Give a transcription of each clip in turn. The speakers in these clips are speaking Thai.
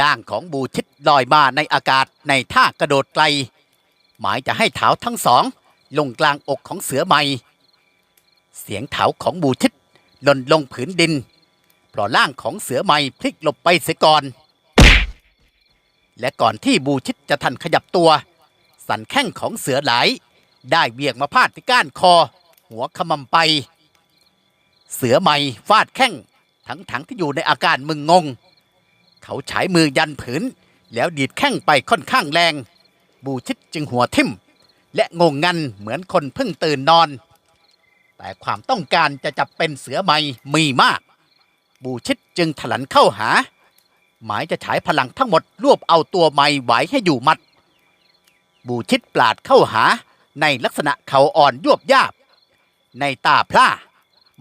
ร่างของบูชิดลอยมาในอากาศในท่ากระโดดไกล หมายจะให้เท้าทั้งสอง ลงกลางอกของเสือใหม่ เสียงเท้าของบูชิดหล่นลงผืนดิน เพราะร่างของเสือใหม่พลิกหลบไปเสียก่อน และก่อนที่บูชิดจะทันขยับตัว สันแข้งของเสือหลายได้เบี่ยงมาพาดที่ก้านคอ หัวขมำไป เสือใหม่ฟาดแข้งทั้งทั้งที่อยู่ในอาการมึนงง เขาฉายมือยันผืน แล้วดีดแข้งไปค่อนข้างแรง บูชิดจึงหัวทิ่ม และงงงันเหมือนคนเพิ่งตื่นนอน แต่ความต้องการจะจับเป็นเสือใหม่มีมาก บูชิดจึงถลันเข้าหา หมายจะฉายพลังทั้งหมดรวบเอาตัวใหม่ไว้ให้อยู่มัด บูชิดปลาดเข้าหาในลักษณะเขาอ่อนยวบยาบ ในตาพร่า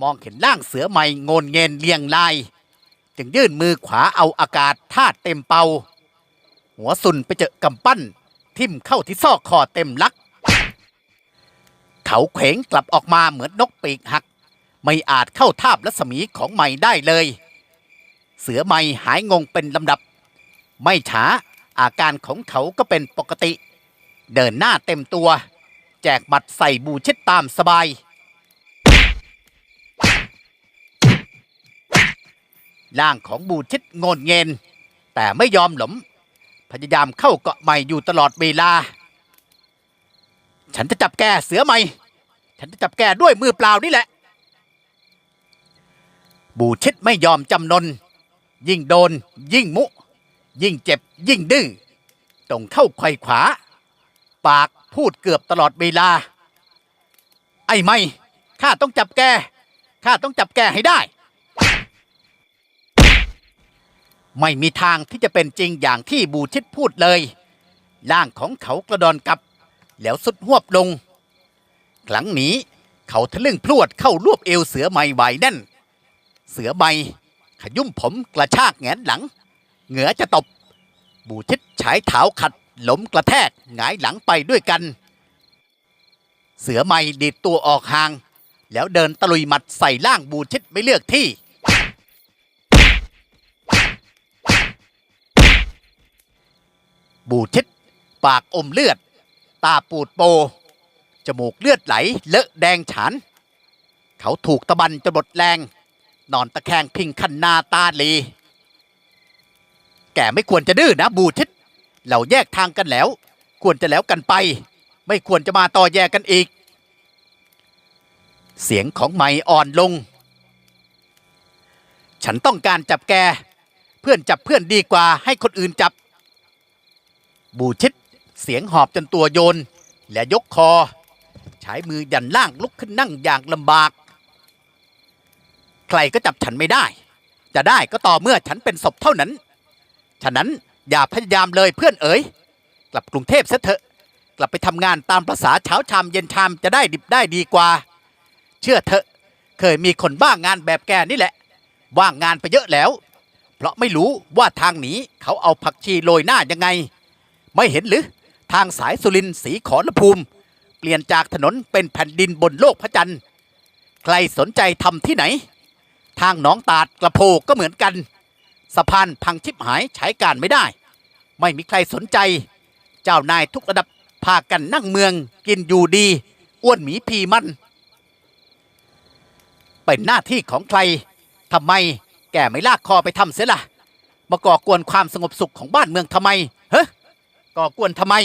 มองเห็นร่างเสือใหม่งนเงินเลียงลาย จึงยื่นมือขวาเอาอากาศท่าเต็มเป่า หัวสุนไปเจอกำปั้น ทิ่มเข้าที่ซอกคอเต็มลัก เขาเขวงกลับออกมาเหมือนนกปีกหัก ไม่อาจเข้าทาบรัศมีของใหม่ได้เลย เสือใหม่หายงงเป็นลำดับ ไม่ช้าอาการของเขาก็เป็นปกติ เดินหน้าเต็มตัว แจกหมัดใส่บูชิดตามสบาย ร่างของบูชิดงนเงิน แต่ไม่ยอมหลมพยายามเข้าเกาะใหม่อยู่ตลอดเวลา ฉันจะจับแกเสือใหม่ ฉันจะจับแกด้วยมือเปล่านี่แหละ บูชิดไม่ยอมจำนน ยิ่งโดน ยิ่งมุ ยิ่งเจ็บ ยิ่งดื้อตรงเข้าไขว่ขวา ปากพูดเกือบตลอดเวลา ไอ้ไม่ ข้าต้องจับแก ข้าต้องจับแกให้ได้ ไม่มีทางที่จะเป็นจริงอย่างที่บูชิดพูดเลย ร่างของเขากระดอนกลับ แล้วสุดหวบลง ครั้งนี้เขาทะลึ่งพรวดเข้ารวบเอวเสือใหม่ไว้แน่น เสือใหม่ขยุ่มผมกระชากแงนหลัง เหงือจะตบ บูชิดฉายเท้าขัดล้มกระแทกหงายหลังไปด้วยกัน เสือใหม่ดีดตัวออกห่าง แล้วเดินตะลุยหมัดใส่ล่างบูชิดไม่เลือกที่ บูชิดปากอมเลือด ตาปูดโป จมูกเลือดไหลเลอะแดงฉาน เขาถูกตะบันจนหมดแรง นอนตะแคงพิงคันนาตาลี แกไม่ควรจะดื้อนะบูชิดเราแยกทางกันแล้ว ควรจะแล้วกันไป ไม่ควรจะมาต่อแยกกันอีก เสียงของไมอ่อนลง ฉันต้องการจับแก เพื่อนจับเพื่อนดีกว่าให้คนอื่นจับ บูชิดเสียงหอบจนตัวโยน และยกคอ ใช้มือยันล่างลุกขึ้นนั่งอย่างลำบาก ใครก็จับฉันไม่ได้ จะได้ก็ต่อเมื่อฉันเป็นศพเท่านั้น ฉะนั้นอย่าพยายามเลยเพื่อนเอ๋ย กลับกรุงเทพซะเถอะ กลับไปทำงานตามภาษาเช้าชามเย็นชามจะได้ดิบได้ดีกว่า เชื่อเถอะ เคยมีคนบ้างงานแบบแกนี่แหละ ว่างงานไปเยอะแล้ว เพราะไม่รู้ว่าทางหนี้เขาเอาผักชีโรยหน้ายังไง ไม่เห็นหรือ ทางสายสุรินสีขอรภูมิ เปลี่ยนจากถนนเป็นแผ่นดินบนโลกพระจันทร์ ใครสนใจทำที่ไหน ทางหนองตาดกระโพก็เหมือนกัน สะพานพังชิบหายใช้การไม่ได้ ไม่มีใครสนใจ เจ้านายทุกระดับพากันนั่งเมืองกินอยู่ดี อ้วนหมีพีมันเป็นหน้าที่ของใครทำไมแกไม่ลากคอไปทำเสียล่ะมาก่อกวนความสงบสุขของบ้านเมืองทำไม ก่อกวนทำไม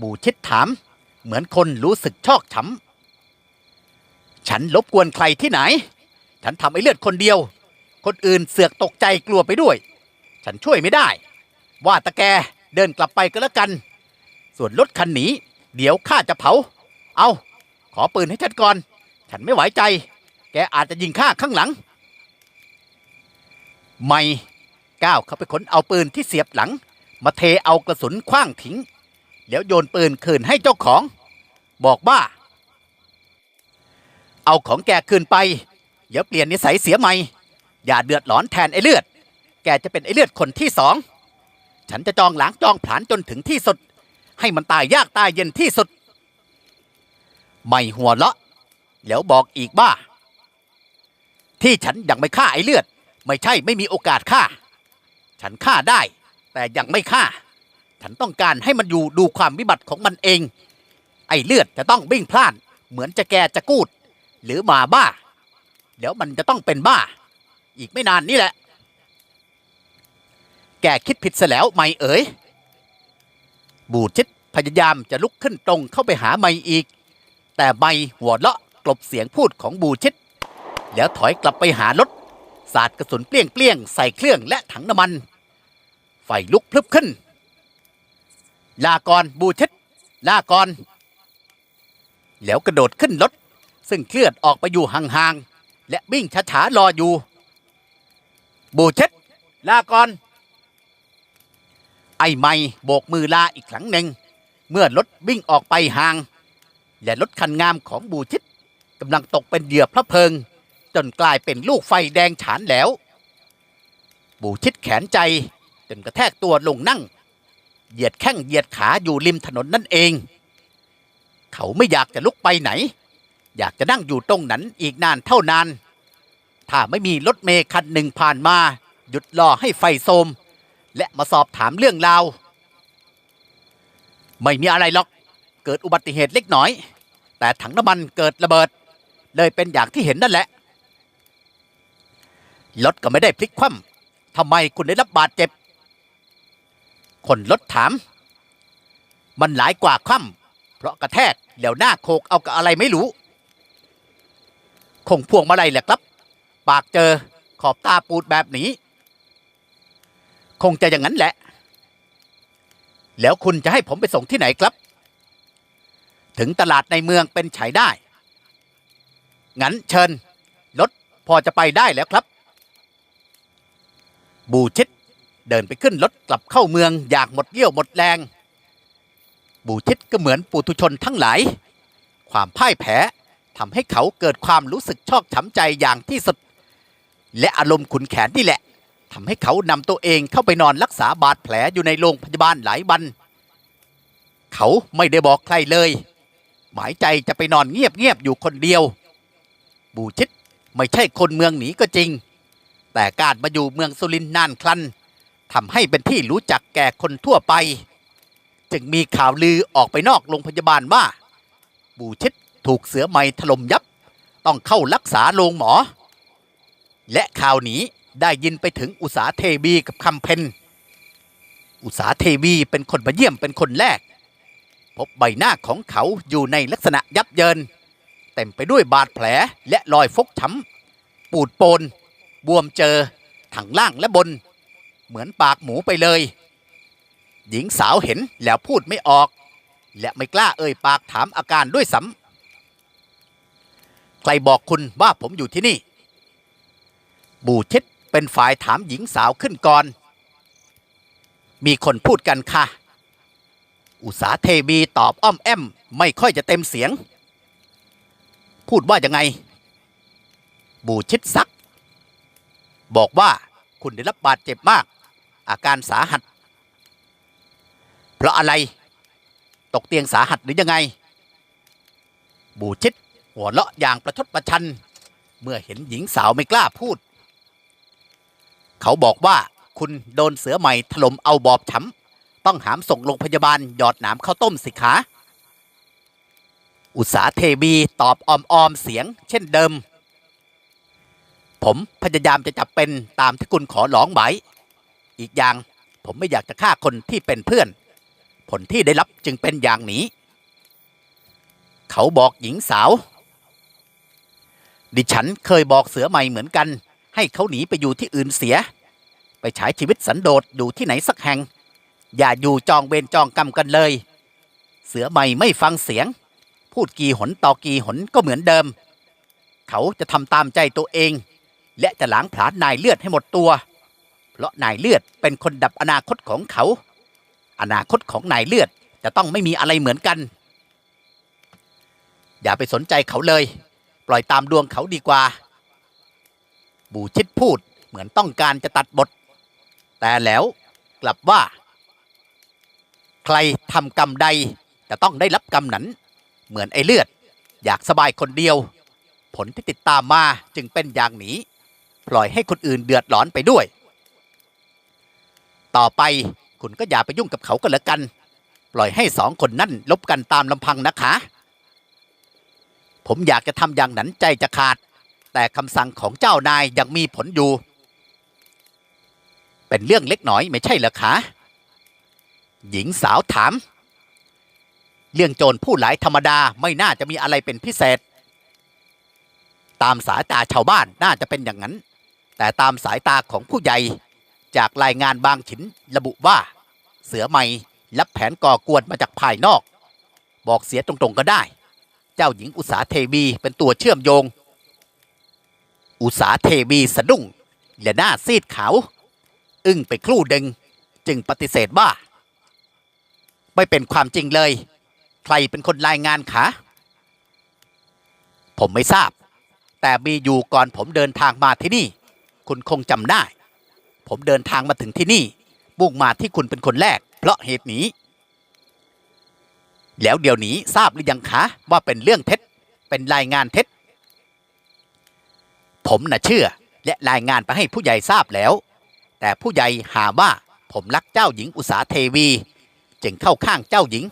บูชิดถาม เหมือนคนรู้สึกชอกช้ำฉันลบกวนใครที่ไหน ฉันทำไอ้เลือดคนเดียว คนอื่นเสือกตกใจกลัวไปด้วย ฉันช่วยไม่ได้ ว่าตะแกเดินกลับไปก็แล้วกัน ส่วนรถคันหนีเดี๋ยวข้าจะเผา เอาขอปืนให้ฉันก่อน ฉันไม่ไหวใจ แกอาจจะยิงข้าข้างหลัง ไม่ก้าวเข้าไปค้นเอาปืนที่เสียบหลัง มาเทเอากระสุนคว้างทิ้งแล้วโยนปืนคืนให้เจ้าของ บอกว่า เอาของแกคืนไป เดี๋ยวเปลี่ยนนิสัยเสียใหม่ อย่าเดือดร้อนแทนไอ้เลือด แกจะเป็นไอ้เลือดคนที่สอง ฉันจะจองหลางจองผลานจนถึงที่สุด ให้มันตายยากตายเย็นที่สุด ไม่หัวเราะแล้วบอกอีกว่า ที่ฉันยังไม่ฆ่าไอ้เลือด ไม่ใช่ไม่มีโอกาสฆ่า ฉันฆ่าได้ แต่ยังไม่ฆ่า ฉันต้องการให้มันอยู่ดูความวิบัติของมันเอง ไอ้เลือดจะต้องวิ่งพล่าน เหมือนจะแกจะกูด หรือหมาบ้า เดี๋ยวมันจะต้องเป็นบ้า อีกไม่นานนี่แหละ แกคิดผิดซะแล้วไม่เอ๋ย บูชิดพยายามจะลุกขึ้นตรงเข้าไปหาไม่อีก แต่ไม่หัวเราะกลบเสียงพูดของบูชิดแล้วถอยกลับไปหารถสาดกระสุนเปลี่ยงเปลี่ยงๆใส่เครื่องและถังน้ำมัน ไฟลุกพลึบขึ้น ลาก่อนบูชิดลาก่อนแล้วกระโดดขึ้นรถ ซึ่งเคลื่อนออกไปอยู่ห่างๆ และวิ่งช้าๆรออยู่ บูชิดลาก่อนไอ้ไม่โบกมือลาอีกครั้งหนึ่ง เมื่อรถวิ่งออกไปห่าง และรถคันงามของบูชิดกำลังตกเป็นเหยื่อพระเพลิง จนกลายเป็นลูกไฟแดงฉานแล้ว บูชิดแขนใจ จนกระแทกตัวลงนั่ง เหยียดแข้งเหยียดขาอยู่ริมถนนนั่นเอง เขาไม่อยากจะลุกไปไหน อยากจะนั่งอยู่ตรงนั้นอีกนานเท่านาน ถ้าไม่มีรถเมย์คันหนึ่งผ่านมา หยุดรอให้ไฟโซมและมาสอบถามเรื่องราว ไม่มีอะไรหรอก เกิดอุบัติเหตุเล็กน้อย แต่ถังน้ำมันเกิดระเบิด เลยเป็นอย่างที่เห็นนั่นแหละรถก็ไม่ได้พลิกคว่ำทำไมคุณได้รับบาดเจ็บ คนรถถาม มันหลายกว่าคว่ำเพราะกระแทกแล้วหน้าโคกเอากับอะไรไม่รู้ คงพวงมาลัยแหละครับ ปากเจอขอบตาปูดแบบนี้ คงจะอย่างนั้นแหละ แล้วคุณจะให้ผมไปส่งที่ไหนครับ ถึงตลาดในเมืองเป็นไฉได้ งั้นเชิญรถพอจะไปได้แล้วครับ บูชิด เดินไปขึ้นรถกลับเข้าเมืองอยากหมดเยี่ยวหมดแรง บูชิดก็เหมือนปุถุชนทั้งหลาย ความพ่ายแพ้ทำให้เขาเกิดความรู้สึกชอกช้ำใจอย่างที่สุด และอารมณ์ขุนแขนนี่แหละทำให้เขานำตัวเองเข้าไปนอนรักษาบาดแผลอยู่ในโรงพยาบาลหลายวัน เขาไม่ได้บอกใครเลย หมายใจจะไปนอนเงียบๆอยู่คนเดียว บูชิดไม่ใช่คนเมืองหนีก็จริง แต่การมาอยู่เมืองสุรินทร์นานคลัน ทำให้เป็นที่รู้จักแก่คนทั่วไป จึงมีข่าวลือออกไปนอกโรงพยาบาลว่า บูชิดถูกเสือไม้ถล่มยับ ต้องเข้ารักษาโรงหมอ และข่าวนี้ได้ยินไปถึงอุสาเทวีกับคำเพนอุสาเทวีเป็นคนมาเยี่ยมเป็นคนแรก พบใบหน้าของเขาอยู่ในลักษณะยับเยิน เต็มไปด้วยบาดแผลและรอยฟกช้ำปูดโปน บวมเจอทั้งล่างและบน เหมือนปากหมูไปเลย หญิงสาวเห็นแล้วพูดไม่ออก และไม่กล้าเอ่ยปากถามอาการด้วยซ้ำใครบอกคุณว่าผมอยู่ที่นี่ บูชิดเป็นฝ่ายถามหญิงสาวขึ้นก่อน มีคนพูดกันค่ะ อุสาเทวีตอบอ้อมแอม ไม่ค่อยจะเต็มเสียง พูดว่ายังไง บูชิดซัก บอกว่าคุณได้รับบาดเจ็บมาก อาการสาหัส เพราะอะไรตกเตียงสาหัสหรือยังไง บูชิดหัวเราะอย่างประชดประชัน เมื่อเห็นหญิงสาวไม่กล้าพูด เขาบอกว่าคุณโดนเสือใหม่ถล่มเอาบอบช้ำต้องหามส่งโรงพยาบาลหยอดหนามข้าวต้มสิขาอุตสาเทวีตอบออมๆเสียง เช่นเดิม ผมพยายามจะจับเป็นตามที่คุณขอหลองไว้ อีกอย่าง ผมไม่อยากจะฆ่าคนที่เป็นเพื่อน ผลที่ได้รับจึงเป็นอย่างนี้ เขาบอกหญิงสาว ดิฉันเคยบอกเสือใหม่เหมือนกัน ให้เขาหนีไปอยู่ที่อื่นเสีย ไปฉายชีวิตสันโดษอยู่ที่ไหนสักแห่ง อย่าอยู่จองเวรจองกรรมกันเลย เสือใหม่ไม่ฟังเสียง พูดกี่หนต่อกี่หนก็เหมือนเดิม เขาจะทำตามใจตัวเอง และจะล้างผลาญนายเลือดให้หมดตัว เพราะนายเลือดเป็นคนดับอนาคตของเขา อนาคตของนายเลือดจะต้องไม่มีอะไรเหมือนกัน อย่าไปสนใจเขาเลย ปล่อยตามดวงเขาดีกว่า บูชิดพูดเหมือนต้องการจะตัดบท แต่แล้วกลับว่า ใครทำกรรมใดจะต้องได้รับกรรมนั้น เหมือนไอ้เลือด อยากสบายคนเดียว ผลที่ติดตามมาจึงเป็นอย่างนี้ ปล่อยให้คนอื่นเดือดร้อนไปด้วย ต่อไปคุณก็อย่าไปยุ่งกับเขาก็แล้วกัน ปล่อยให้สองคนนั่นลบกันตามลำพังนะคะ ผมอยากจะทำอย่างนั้นใจจะขาด แต่คำสั่งของเจ้านายยังมีผลอยู่ เป็นเรื่องเล็กน้อยไม่ใช่เหรอคะหญิงสาวถาม เรื่องโจรผู้หลายธรรมดาไม่น่าจะมีอะไรเป็นพิเศษ ตามสายตาชาวบ้านน่าจะเป็นอย่างนั้น แต่ตามสายตาของผู้ใหญ่ จากรายงานบางฉินระบุว่า เสือใหม่รับแผนก่อกวนมาจากภายนอก บอกเสียตรงๆก็ได้ เจ้าหญิงอุษาเทวีเป็นตัวเชื่อมโยง อุษาเทวีสะดุ้งและหน้าซีดขาว อึ้งไปครู่ดึง จึงปฏิเสธว่า ไม่เป็นความจริงเลย ใครเป็นคนรายงานคะผมไม่ทราบ แต่มีอยู่ก่อนผมเดินทางมาที่นี่ คุณคงจำได้ ผมเดินทางมาถึงที่นี่มุ่งมาที่คุณเป็นคนแรก เพราะเหตุนี้ แล้วเดี๋ยวนี้ทราบหรือยังคะว่าเป็นเรื่องเท็จ เป็นรายงานเท็จ ผมน่ะเชื่อและรายงานไปให้ผู้ใหญ่ทราบแล้ว แต่ผู้ใหญ่หาว่าผมรักเจ้าหญิงอุษาเทวี จึงเข้าข้างเจ้าหญิง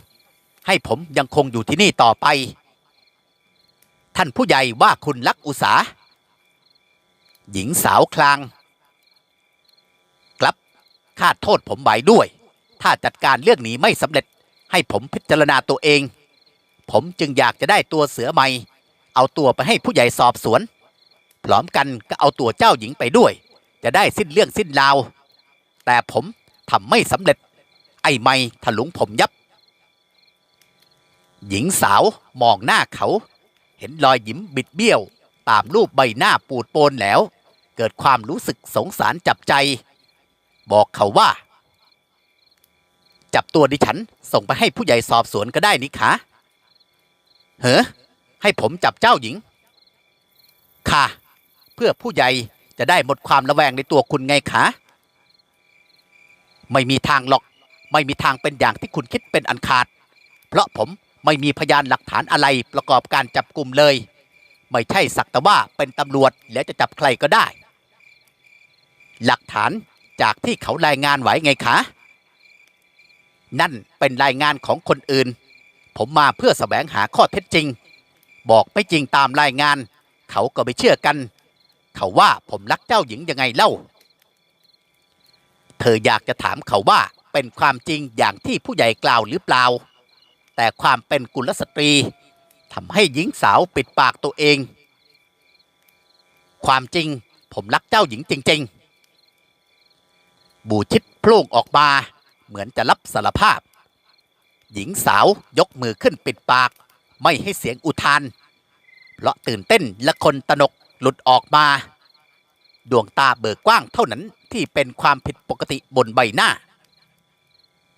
ให้ผมยังคงอยู่ที่นี่ต่อไป ท่านผู้ใหญ่ว่าคุณรักอุษาหญิงสาวคลาง คาดโทษผมไว้ด้วย ถ้าจัดการเรื่องนี้ไม่สำเร็จให้ผมพิจารณาตัวเอง ผมจึงอยากจะได้ตัวเสือใหม่ เอาตัวไปให้ผู้ใหญ่สอบสวน พร้อมกันก็เอาตัวเจ้าหญิงไปด้วย จะได้สิ้นเรื่องสิ้นราว แต่ผมทำไม่สำเร็จ ไอ้ไม่ถลุงผมยับ หญิงสาวมองหน้าเขา เห็นรอยยิ้มบิดเบี้ยว ตามรูปใบหน้าปูดโปนแล้ว เกิดความรู้สึกสงสารจับใจ บอกเขาว่า จับตัวดิฉันส่งไปให้ผู้ใหญ่สอบสวนก็ได้นี่คะเฮ้อให้ผมจับเจ้าหญิง ค่ะ เพื่อผู้ใหญ่จะได้หมดความระแวงในตัวคุณไงคะ ไม่มีทางหรอก ไม่มีทางเป็นอย่างที่คุณคิดเป็นอันขาด เพราะผมไม่มีพยานหลักฐานอะไรประกอบการจับกลุ่มเลย ไม่ใช่สักแต่ว่าเป็นตำรวจแล้วจะจับใครก็ได้ หลักฐาน จากที่เขารายงานไว้ไงคะ นั่นเป็นรายงานของคนอื่น ผมมาเพื่อแสวงหาข้อเท็จจริง บอกไม่จริงตามรายงาน เขาก็ไม่เชื่อกัน เขาว่าผมรักเจ้าหญิงยังไงเล่า เธออยากจะถามเขาว่าเป็นความจริงอย่างที่ผู้ใหญ่กล่าวหรือเปล่า แต่ความเป็นกุลสตรีทำให้หญิงสาวปิดปากตัวเอง ความจริงผมรักเจ้าหญิงจริง ๆ บูชิดโพล่งออกมา เหมือนจะรับสารภาพ หญิงสาวยกมือขึ้นปิดปาก ไม่ให้เสียงอุทาน เพราะตื่นเต้นและคนตนกหลุดออกมา ดวงตาเบิกกว้างเท่านั้นที่เป็นความผิดปกติบนใบหน้า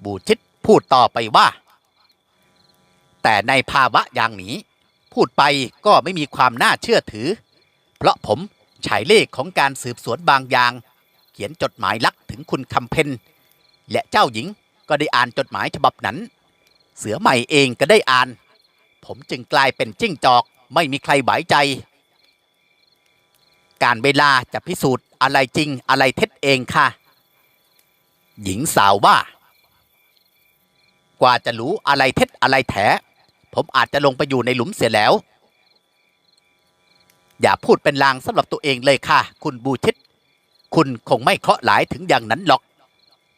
บูชิดพูดต่อไปว่า แต่ในภาวะอย่างนี้ พูดไปก็ไม่มีความน่าเชื่อถือ เพราะผมฉายเลขของการสืบสวนบางอย่าง ขียนจดหมายลักถึงคุณคำเพนและเจ้าหญิงก็ได้อ่านจดหมายฉบับนั้น เสือใหม่เองก็ได้อ่าน ผมจึงกลายเป็นจิ้งจอกไม่มีใครไหวใจ การเวลาจะพิสูจน์อะไรจริงอะไรเท็จเองค่ะ หญิงสาวว่า กว่าจะรู้อะไรเท็จอะไรแถผมอาจจะลงไปอยู่ในหลุมเสียแล้ว อย่าพูดเป็นลางสำหรับตัวเองเลยค่ะ คุณบูชิต คุณคงไม่เคราะห์หลายถึงอย่างนั้นหรอก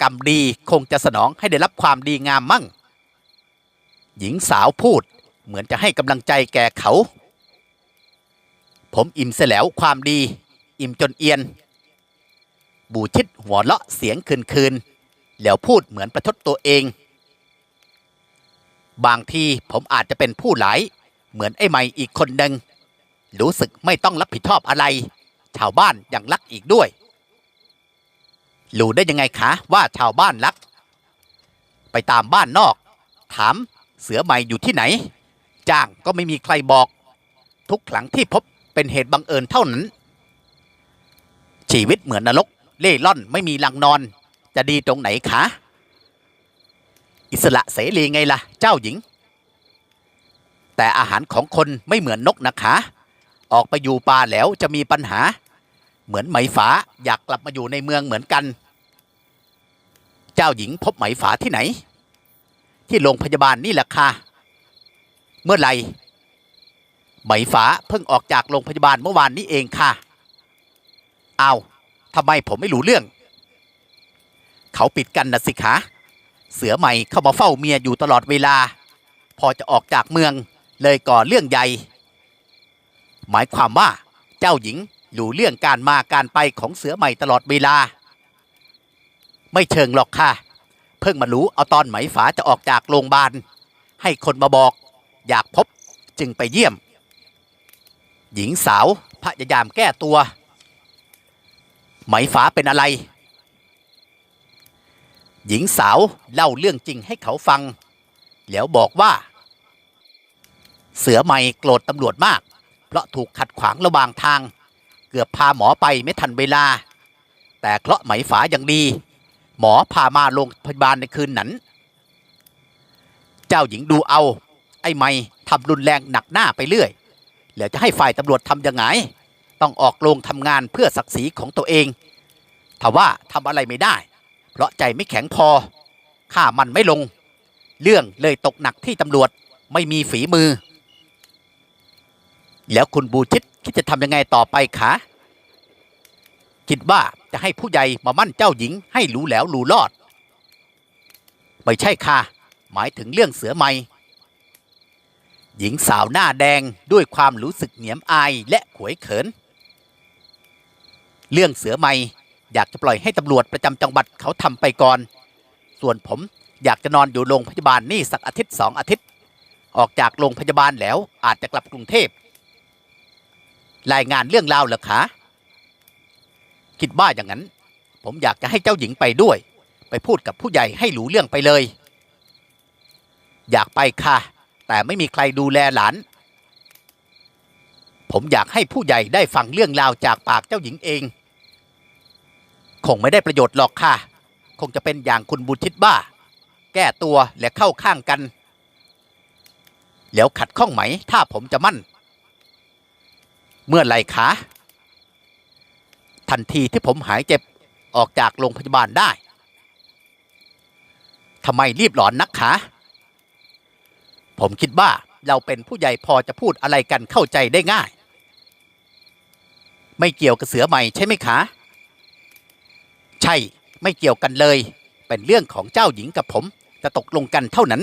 กรรมดีคงจะสนองให้ได้รับความดีงามมั่ง หญิงสาวพูดเหมือนจะให้กำลังใจแก่เขา ผมอิ่มเสียแล้วความดี อิ่มจนเอียน บูชิดหัวเราะเสียงคืนคืนแล้วพูดเหมือนประชดตัวเอง บางทีผมอาจจะเป็นผู้หลาย เหมือนไอ้ใหม่อีกคนหนึ่งรู้สึกไม่ต้องรับผิดชอบอะไร ชาวบ้านยังรักอีกด้วย รู้ได้ยังไงคะ ว่าชาวบ้านรัก ไปตามบ้านนอก ถามเสือใหม่อยู่ที่ไหน จ้างก็ไม่มีใครบอก ทุกครั้งที่พบเป็นเหตุบังเอิญเท่านั้น ชีวิตเหมือนนรก เล่ร่อนไม่มีหลังนอน จะดีตรงไหนคะ อิสระเสรีไงล่ะ เจ้าหญิง แต่อาหารของคนไม่เหมือนนกนะคะ ออกไปอยู่ป่าแล้วจะมีปัญหา เหมือนไหมฝาอยากกลับมาอยู่ในเมืองเหมือนกัน เจ้าหญิงพบไหมฝาที่ไหน ที่โรงพยาบาลนี่แหละค่ะ เมื่อไหร่ไหมฝาเพิ่งออกจากโรงพยาบาลเมื่อวานนี้เองค่ะ เอาทำไมผมไม่รู้เรื่อง เขาปิดกันนะสิคะเสือใหม่เข้ามาเฝ้าเมียอยู่ตลอดเวลา พอจะออกจากเมืองเลยก่อเรื่องใหญ่ หมายความว่าเจ้าหญิงรู้เรื่องการมาการไปของเสือใหม่ตลอดเวลา ไม่เชิงหรอกค่ะ เพิ่งมารู้เอาตอนไหมฝาจะออกจากโรงพยาบาล ให้คนมาบอก อยากพบจึงไปเยี่ยม หญิงสาวพยายามแก้ตัว ไหมฝาเป็นอะไร หญิงสาวเล่าเรื่องจริงให้เขาฟัง แล้วบอกว่า เสือใหม่โกรธตำรวจมาก เพราะถูกขัดขวางระหว่างทาง เกือบพาหมอไปไม่ทันเวลา แต่เคราะห์ไหมฝาอย่างดี หมอพามาโรงพยาบาลในคืนนั้น เจ้าหญิงดูเอา ไอ้ไม่ทำรุนแรงหนักหน้าไปเรื่อยแล้วจะให้ฝ่ายตำรวจทำยังไง ต้องออกโรงทำงานเพื่อศักดิ์ศรีของตัวเองถ้ว่าทำอะไรไม่ได้ เพราะใจไม่แข็งพอฆ่ามันไม่ลง เรื่องเลยตกหนักที่ตำรวจไม่มีฝีมือ แล้วคุณบูชิตคิดจะทำยังไงต่อไปคะ คิดว่าจะให้ผู้ใหญ่มามั่นเจ้าหญิงให้รู้แล้วรู้รอด ไม่ใช่ค่ะ หมายถึงเรื่องเสือไหมหญิงสาวหน้าแดงด้วยความรู้สึกเหนียมอายและขวยเขิน เรื่องเสือไหมอยากจะปล่อยให้ตำรวจประจำจังหวัดเขาทำไปก่อน ส่วนผมอยากจะนอนอยู่โรงพยาบาลนี่สักอาทิตย์สองอาทิตย์ ออกจากโรงพยาบาลแล้วอาจจะกลับกรุงเทพ รายงานเรื่องราวเหรอคะ คิดว่าอย่างนั้น ผมอยากจะให้เจ้าหญิงไปด้วย ไปพูดกับผู้ใหญ่ให้รู้เรื่องไปเลย อยากไปค่ะ แต่ไม่มีใครดูแลหลาน ผมอยากให้ผู้ใหญ่ได้ฟังเรื่องราวจากปากเจ้าหญิงเอง คงไม่ได้ประโยชน์หรอกค่ะ คงจะเป็นอย่างคุณบุญทิศบ้า แก้ตัวและเข้าข้างกัน แล้วขัดข้องไหม ถ้าผมจะมั่น เมื่อไหรคะ ทันทีที่ผมหายเจ็บออกจากโรงพยาบาลได้ทำไมรีบหลอนนักคะผมคิดว่าเราเป็นผู้ใหญ่พอจะพูดอะไรกันเข้าใจได้ง่าย ไม่เกี่ยวกับเสือใหม่ใช่ไหมคะ ใช่ไม่เกี่ยวกันเลย เป็นเรื่องของเจ้าหญิงกับผมจะตกลงกันเท่านั้น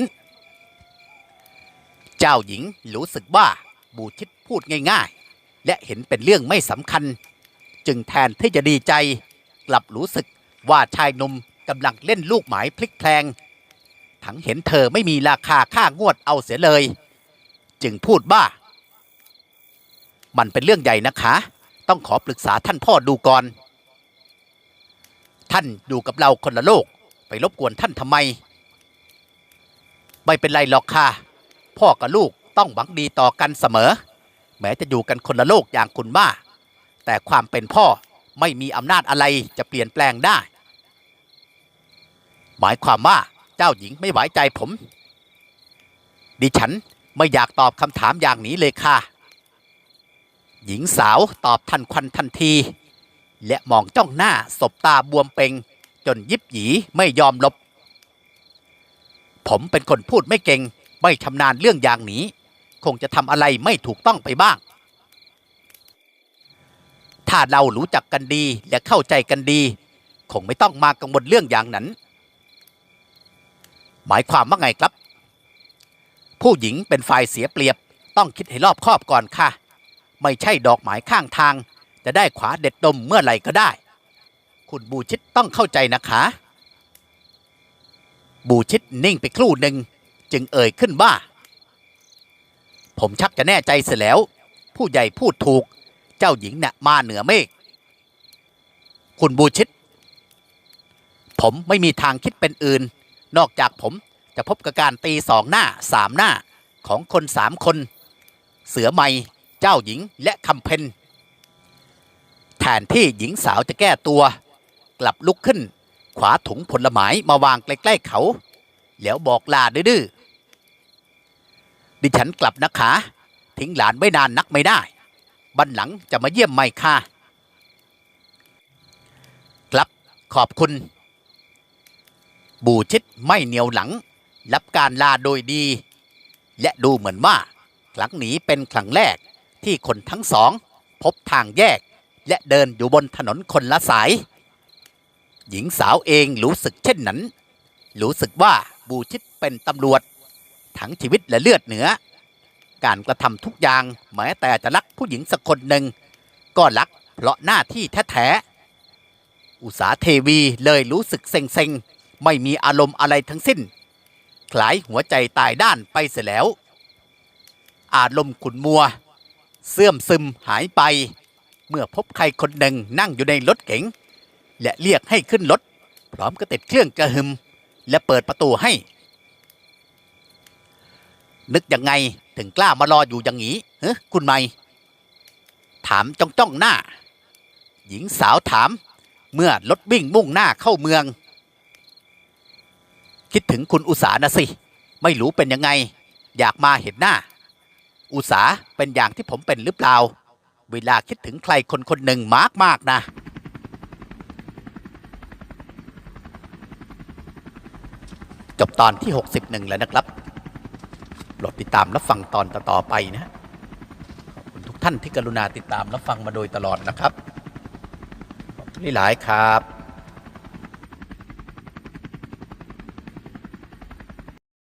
เจ้าหญิงรู้สึกว่าบูชิดพูดง่าย ๆ และเห็นเป็นเรื่องไม่สำคัญ จึงแทนที่จะดีใจ กลับรู้สึกว่าชายหนุ่มกำลังเล่นลูกหมายพลิกแพลง ทั้งเห็นเธอไม่มีราคาค่างวดเอาเสียเลย จึงพูดว่า มันเป็นเรื่องใหญ่นะคะ ต้องขอปรึกษาท่านพ่อดูก่อน ท่านอยู่กับเราคนละโลก ไปรบกวนท่านทำไม ไม่เป็นไรหรอกค่ะ พ่อกับลูกต้องหวังดีต่อกันเสมอ แม้จะอยู่กันคนละโลกอย่างคุณบ้า แต่ความเป็นพ่อไม่มีอำนาจอะไรจะเปลี่ยนแปลงได้ หมายความว่าเจ้าหญิงไม่ไว้ใจผม ดิฉันไม่อยากตอบคำถามอย่างนี้เลยค่ะ หญิงสาวตอบทันควันทันที และมองจ้องหน้าสบตาบวมเปงจนยิบหยีไม่ยอมลบ ผมเป็นคนพูดไม่เก่ง ไม่ชำนาญเรื่องอย่างนี้ คงจะทำอะไรไม่ถูกต้องไปบ้าง ถ้าเรารู้จักกันดีและเข้าใจกันดี คงไม่ต้องมากังวลเรื่องอย่างนั้น หมายความว่าไงครับ ผู้หญิงเป็นฝ่ายเสียเปรียบ ต้องคิดให้รอบคอบก่อนค่ะ ไม่ใช่ดอกหมายข้างทาง จะได้ขวาเด็ดดมเมื่อไหร่ก็ได้ คุณบูชิตต้องเข้าใจนะคะ บูชิตนิ่งไปครู่หนึ่งจึงเอ่ยขึ้นว่า ผมชักจะแน่ใจเสียแล้ว ผู้ใหญ่พูดถูก เจ้าหญิงน่ะมาเหนือเมฆคุณบูชิต ผมไม่มีทางคิดเป็นอื่น นอกจากผมจะพบกับการตีสองหน้าสามหน้าของคนสามคน เสือไม้เจ้าหญิงและคำเพนแทนที่หญิงสาวจะแก้ตัว กลับลุกขึ้น ขวาถุงผลไม้มาวางใกล้ๆเขา แล้วบอกลาดื้อดิฉันกลับนะคะ ทิ้งหลานไว้นานนักไม่ได้ บันหลังจะมาเยี่ยมไม่ค่ะ ครับขอบคุณ บูชิดไม่เหนียวหลัง รับการลาโดยดี และดูเหมือนว่า ครั้งนี้เป็นครั้งแรกที่คนทั้งสอง พบทางแยกและเดินอยู่บนถนนคนละสาย หญิงสาวเองรู้สึกเช่นนั้น รู้สึกว่าบูชิดเป็นตำรวจ ทั้งชีวิตและเลือดเหนือ การกระทำทุกอย่างแม้แต่จะรักผู้หญิงสักคนหนึ่ง ก็รักเพราะหน้าที่แท้ๆอุสาเทวีเลยรู้สึกเซ็งๆ ไม่มีอารมณ์อะไรทั้งสิ้นคล้ายหัวใจตายด้านไปเสียแล้ว อารมณ์ขุนมัว เสื่อมซึมหายไป เมื่อพบใครคนหนึ่งนั่งอยู่ในรถเก๋ง และเรียกให้ขึ้นรถ พร้อมกับติดเครื่องกระหึม และเปิดประตูให้ นึกยังไง ถึงกล้ามารออยู่อย่างนี้เฮ้คุณไม่ ถามจ้องจ้องหน้า หญิงสาวถาม เมื่อรถวิ่งมุ่งหน้าเข้าเมือง คิดถึงคุณอุสานะสิ ไม่รู้เป็นยังไง อยากมาเห็นหน้า อุสาเป็นอย่างที่ผมเป็นหรือเปล่า เวลาคิดถึงใครคนคนหนึ่งมากมากนะจบตอนที่ 61 แล้วนะครับ โปรดติดตามรับฟังตอนต่อๆไปนะ ขอบคุณทุกท่านที่กรุณาติดตามรับฟังมาโดยตลอดนะครับ ขอบคุณหลายๆครับ